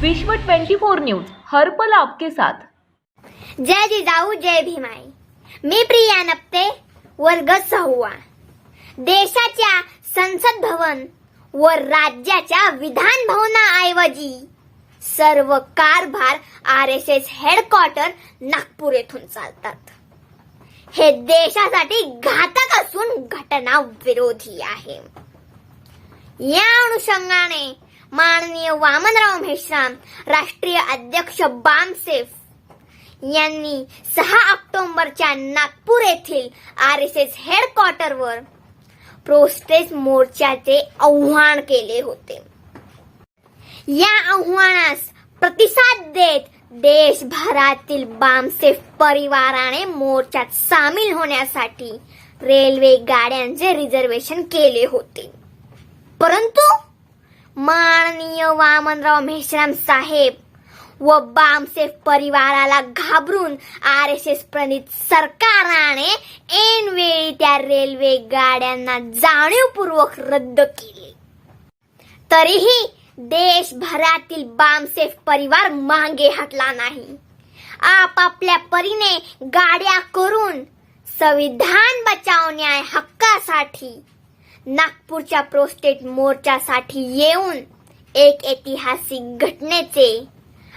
विश्व 24 न्यूज हर पल आपके साथ. जय जिजाऊ जय भीमाई. मी प्रिया नप्ते वर्ग सहावा. देशाच्या संसद भवन व राज्याच्या विधान भवनाऐवजी सर्व कारभार R S S headquarter Nagpur येथून चालतात. हे देशासाठी घातक असून घटना विरोधी आहे. या अनुषंगाने माननीय वामनराव मेश्राम राष्ट्रीय अध्यक्ष बामसेफ यांनी सहा ऑक्टोबरच्या नागपूर येथील आर एस एस हेडक्वार्टरवर प्रोस्टेस मोर्चाचे आव्हान केले होते. या आव्हानास प्रतिसाद देत देशभरातील बामसेफ परिवाराने मोर्चात सामील होण्यासाठी रेल्वे गाड्यांचे रिझर्वेशन केले होते. परंतु माननीय वामनराव मेश्राम साहेब व बामसेफ परिवाराला घाबरून आर एस एस प्रणित सरकारने ऐनवेळी त्या रेल्वे गाड्यांना जाणीवपूर्वक रद्द केले. तरीही देशभरातील बामसेफ परिवार मागे हटला नाही. आपापल्या परीने गाड्या करून संविधान बचावण्या हक्कासाठी नागपूरच्या प्रोस्टेट मोर्चासाठी येऊन एक ऐतिहासिक घटनेचे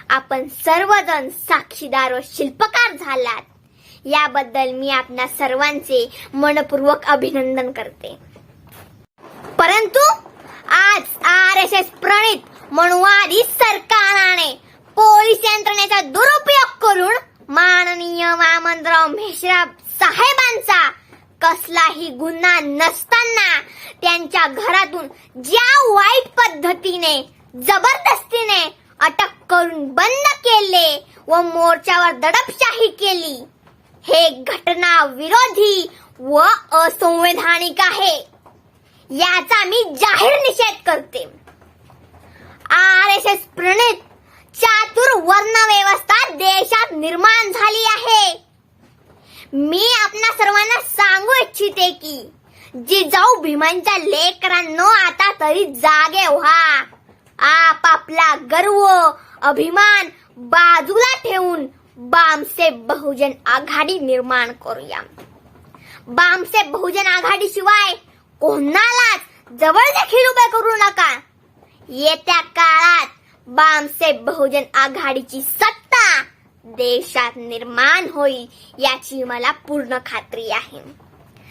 आपण सर्वजण साक्षीदार व शिल्पकार झालात. याबद्दल मी आपणा सर्वांचे मनपूर्वक अभिनंदन करते. परंतु आज आर एस एस प्रणित मनुवादी सरकारने पोलीस यंत्रणेचा दुरुपयोग करून माननीय वामनराव मेश्राब साहेबांचा कसलाही गुन्हा नसताना त्यांच्या घरातून ज्या वाईट पद्धतीने जबरदस्तीने अटक करून बंद केले व मोर्चावर दडपशाही केली हे घटना विरोधी व असंवैधानिक आहे. याचा मी जाहीर निषेध करते. आर एस एस प्रणित चातुर वर्ण व्यवस्था देश निर्माण झाली आहे मी आपणा सर्वांना सांगू इच्छिते की जिजाऊ भीमांच्या लेकरांनो आता तरी जागे व्हा. आपापला गर्व अभिमान बाजूला ठेवून बामसे बहुजन आघाडी निर्माण करूया. बामसे बहुजन आघाडी शिवाय कोणालाच जवळ देखील उभे करू नका. येत्या काळात बामसे बहुजन आघाडीची सत्ता देशात निर्माण होईल याची मला पूर्ण खात्री आहे.